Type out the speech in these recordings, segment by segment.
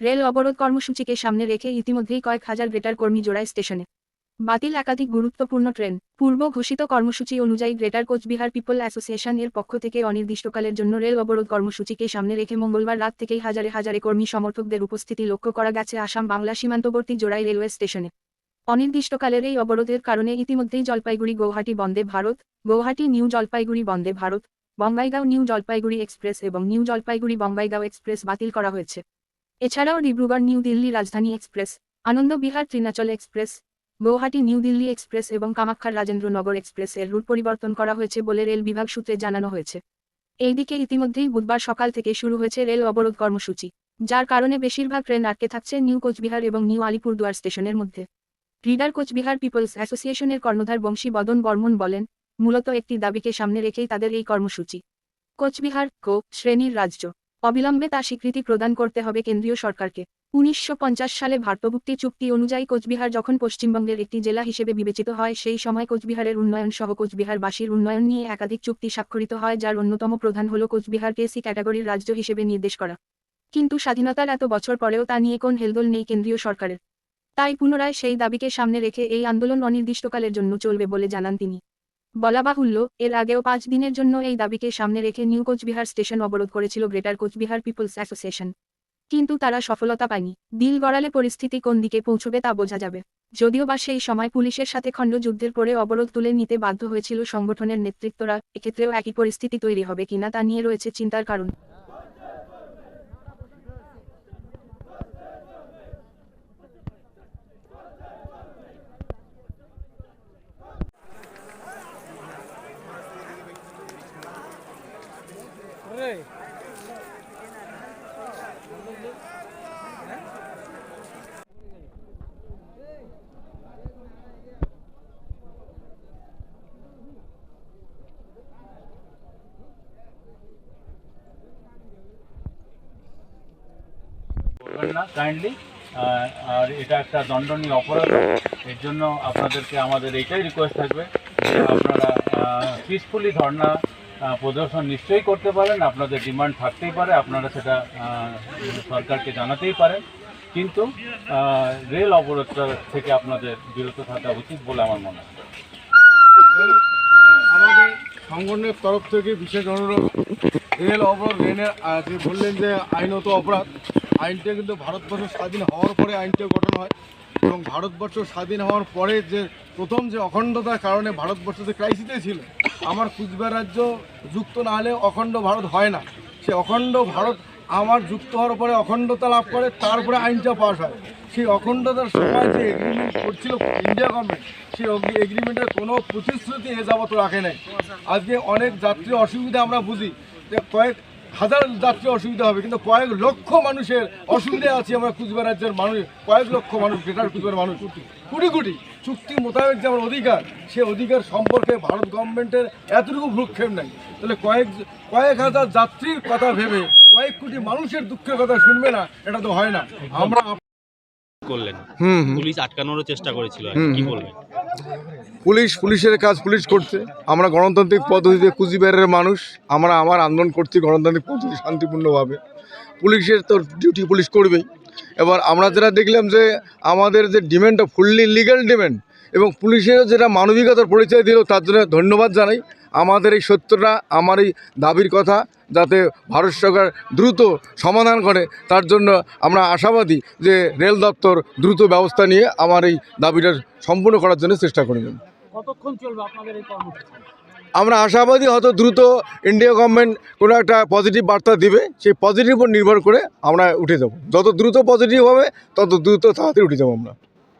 Rail অবরোধ কর্মসূচিকে সামনে রেখে ইতিমধ্যেই কয়েক হাজার গ্রেটার কর্মী জোড়ায় স্টেশনে। বাতিল একাধিক গুরুত্বপূর্ণ ট্রেন। পূর্ব ঘোষিত কর্মসূচি অনুযায়ী গ্রেটার কোচবিহার পিপল অ্যাসোসিয়েশন এর পক্ষ থেকে অনির্দিষ্টকালের জন্য রেল অবরোধ কর্মসূচিকে সামনে রেখে মঙ্গলবার রাত থেকেই হাজারে হাজারে কর্মী সমর্থকদের উপস্থিতি লক্ষ্য করা গেছে আসাম বাংলা সীমান্তবর্তী জোড়াই রেলওয়ে স্টেশনে। অনির্দিষ্টকালের এই অবরোধের কারণে ইতিমধ্যেই Jalpaiguri Guwahati Vande Bharat, Guwahati new Jalpaiguri Vande Bharat, Bongaigaon new Jalpaiguri express এবং নিউ জলপাইগুড়ি বঙ্গাইগাঁও এক্সপ্রেস বাতিল করা হয়েছে। এছাড়াও Dibrugarh new Delhi Rajdhani express Anand Vihar ত্রিনাচল express, Guwahati new Delhi express এবং কামাখ্যার রাজেন্দ্রনগর এক্সপ্রেস এর রুট পরিবর্তন করা হয়েছে বলে রেল বিভাগ সূত্রে জানানো হয়েছে। এইদিকে ইতিমধ্যেই বুধবার সকাল থেকে শুরু হয়েছে রেল অবরোধ কর্মসূচি, যার কারণে বেশিরভাগ ট্রেন আটকে থাকছে নিউ কোচবিহার এবং নিউ আলিপুরদুয়ার স্টেশনের মধ্যে। রিডার কোচবিহার পিপলস অ্যাসোসিয়েশনের কর্ণধার বংশী বদন বর্মন বলেন, মূলত একটি দাবিকে সামনে রেখেই তাদের এই কর্মসূচি। কোচবিহার কো শ্রেণির রাজ্য। অবিলম্বে তা স্বীকৃতি প্রদান করতে হবে কেন্দ্রীয় সরকারকে। উনিশশো পঞ্চাশ সালে ভারতভুক্তি চুক্তি অনুযায়ী কোচবিহার যখন পশ্চিমবঙ্গের একটি জেলা হিসেবে বিবেচিত হয়, সেই সময় কোচবিহারের উন্নয়ন সহ কোচবিহারবাসীর উন্নয়ন নিয়ে একাধিক চুক্তি স্বাক্ষরিত হয়, যার অন্যতম প্রধান হল কোচবিহারকে সি ক্যাটাগরির রাজ্য হিসেবে নির্দেশ করা। কিন্তু স্বাধীনতার এত বছর পরেও তা নিয়ে কোন হেলদোল নেই কেন্দ্রীয় সরকারের। তাই পুনরায় সেই দাবিকে সামনে রেখে এই আন্দোলন অনির্দিষ্টকালের জন্য চলবে বলে জানান তিনি। বলা বাহুল্য, এর আগেও পাঁচ দিনের জন্য এই দাবিকে সামনে রেখে নিউ কোচবিহার স্টেশন অবরোধ করেছিল গ্রেটার কোচবিহার পিপলস অ্যাসোসিয়েশন। কিন্তু তারা সফলতা পায়নি। দিল গড়ালে পরিস্থিতি কোন দিকে পৌঁছবে তা বোঝা যাবে। যদিও বা সেই সময় পুলিশের সাথে খণ্ড যুদ্ধের পরে অবরোধ তুলে নিতে বাধ্য হয়েছিল সংগঠনের নেতৃত্বরা, এক্ষেত্রেও একই পরিস্থিতি তৈরি হবে কিনা তা নিয়ে রয়েছে চিন্তার কারণ। না কাইন্ডলি আর এটা একটা দণ্ডনীয় অপরাধ। এর জন্য আপনাদেরকে আমাদের এইটাই রিকোয়েস্ট থাকবে আপনারা পিসফুলি আহ, প্রদর্শন নিশ্চয়ই করতে পারেন। আপনাদের ডিমান্ড থাকতেই পারে, আপনারা সেটা সরকারকে জানাতেই পারেন। কিন্তু রেল অবরোধটা থেকে আপনাদের বিরত থাকা উচিত বলে আমার মনে হয়। আমাদের সংগঠনের তরফ থেকে বিশেষ অনুরোধ রেল অবরোধ রেলের বললেন যে আইনত অপরাধ, আইনটা কিন্তু ভারতবর্ষ স্বাধীন হওয়ার পরে আইনটা গঠন হয়। এবং ভারতবর্ষ স্বাধীন হওয়ার পরে যে প্রথম যে অখণ্ডতার কারণে ভারতবর্ষ যে ক্রাইসিসে ছিল, আমার কুচবিহার রাজ্য যুক্ত না হলে অখণ্ড ভারত হয় না। সে অখণ্ড ভারত আমার যুক্ত হওয়ার পরে অখণ্ডতা লাভ করে, তারপরে আইনটা পাস হয়। সেই অখণ্ডতার সময় যে এগ্রিমেন্ট করছিল ইন্ডিয়া গভর্নমেন্ট সেই এগ্রিমেন্টের কোনো প্রতিশ্রুতি এ যাবত রাখে নাই। আজকে অনেক যাত্রী অসুবিধা আমরা বুঝি। যে কয়েক হাজার যাত্রী অসুবিধা হবে কিন্তু কয়েক লক্ষ মানুষের অসুবিধা আছে আমরা কুচবিহার রাজ্যের মানুষ কয়েক লক্ষ মানুষ গ্রেটার কুচবিহার মানুষ। কোটি কোটি চুক্তি মোতাবেক যে আমার অধিকার সে অধিকার সম্পর্কে ভারত গভর্নমেন্টের এতটুকু ভ্রুক্ষেপ নাই। তাহলে কয়েক কয়েক হাজার যাত্রীর কথা ভেবে কয়েক কোটি মানুষের দুঃখের কথা শুনবে না এটা তো হয় না। আমরা করলেন। পুলিশ আটকানোরও চেষ্টা করেছিল কি। বলবেন? পুলিশ, পুলিশের কাজ পুলিশ করছে। আমরা গণতান্ত্রিক পদ্ধতিতে কুচবিহারের মানুষ। আমরা আমার আন্দোলন করছি গণতান্ত্রিক পদ্ধতি শান্তিপূর্ণভাবে। পুলিশের তো ডিউটি পুলিশ করবেই। এবার আমরা যেটা দেখলাম যে আমাদের যে ডিমান্ডটা ফুললি লিগ্যাল ডিমেন্ড এবং পুলিশের যেটা মানবিকতার পরিচয় দিল, তার জন্য ধন্যবাদ জানাই। আমাদের এই সত্যটা আমার এই দাবির কথা যাতে ভারত সরকার দ্রুত সমাধান করে তার জন্য আমরা আশাবাদী যে রেল দপ্তর দ্রুত ব্যবস্থা নিয়ে আমার এই দাবিটা সম্পূর্ণ করার জন্য চেষ্টা করবেন। কতক্ষণ চলবে আপনাদের এই কর্মসূচি? আমরা আশাবাদী হয়তো দ্রুত ইন্ডিয়া গভর্নমেন্ট কোনো একটা পজিটিভ বার্তা দিবে সেই পজিটিভ উপর নির্ভর করে আমরা উঠে যাব। যত দ্রুত পজিটিভ হবে তত দ্রুত তাড়াতাড়ি উঠে যাব আমরা।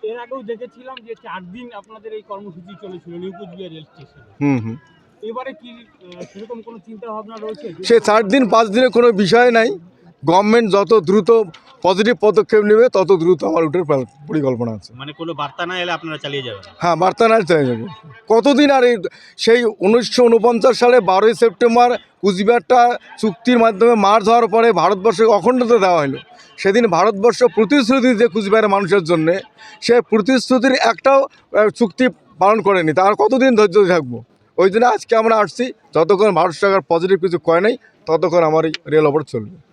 এর আগেও দেখেছিলাম যে চার দিন আপনাদের এই কর্মসূচি চলেছিল নিউ কুচবিহার রেল স্টেশনে। হুম হুম। এবারে কি সেরকম কোনো চিন্তা ভাবনা রয়েছে? সে চার দিন পাঁচ দিনের কোনো বিষয় নাই। গভর্নমেন্ট যত দ্রুত পজিটিভ পদক্ষেপ নেবে তত দ্রুত আমার উঠে পরিকল্পনা আছে। মানে কোনো বার্তা না এলে আপনারা চালিয়ে যাবেন? হ্যাঁ বার্তা না চাই যাবে। কতদিন আর এই সেই উনিশশো উনপঞ্চাশ সালে বারোই সেপ্টেম্বর কুচবিহারটা চুক্তির মাধ্যমে মার হওয়ার পরে ভারতবর্ষে অখণ্ডতা দেওয়া হলো। সেদিন ভারতবর্ষ প্রতিশ্রুতি যে কুচবিহারের মানুষের জন্যে। সে প্রতিশ্রুতির একটাও চুক্তি পালন করেনি। তার কতদিন ধৈর্য থাকব? ওই জন্য আজকে আমরা আসছি, যতক্ষণ ভারত সরকার পজিটিভ কিছু কয় নাই, ততক্ষণ আমার এই রেল অবরোধ চলবে।